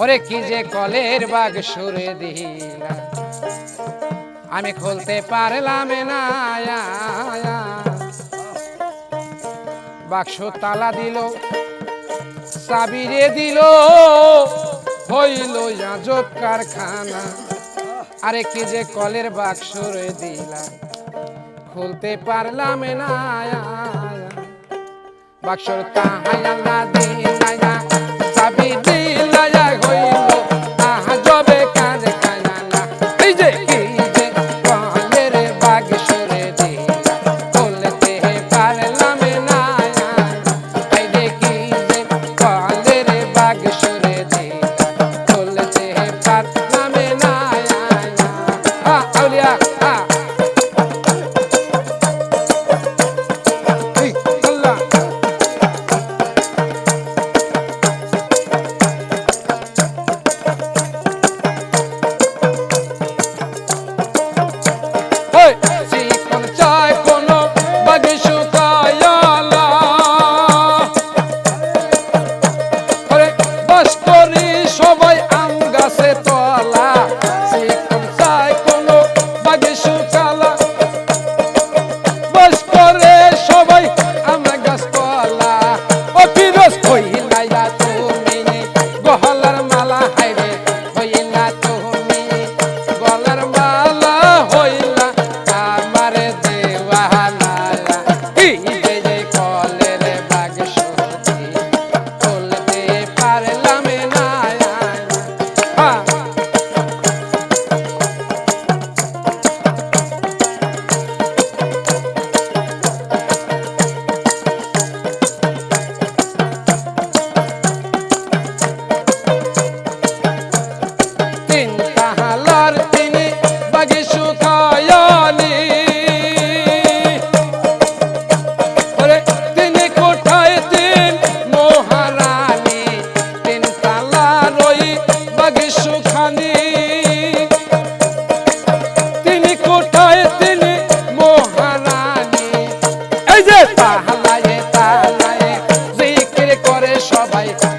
ওরে কি যে কলের বাগ সরে দিলা। আমি খুলতে পারলাম না বাক্স তালা দিল, সাবিরে দিল, হইল আজব কারখানা। আরে কি যে কলের বাক্স রে দিলা। খুলতে পারলাম না বাক্স তাহাই দিন দিলা সাবিরে Tony. সবাই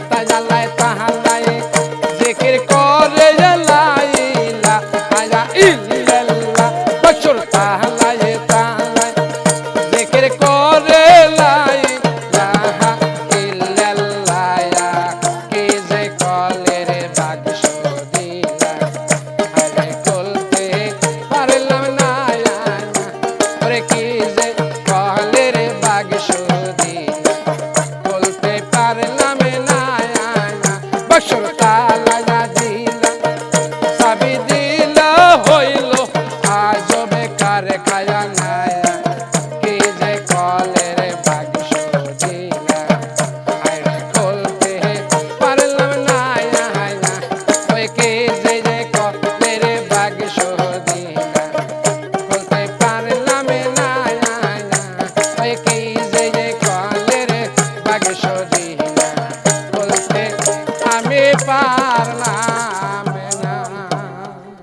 খায়া নাই।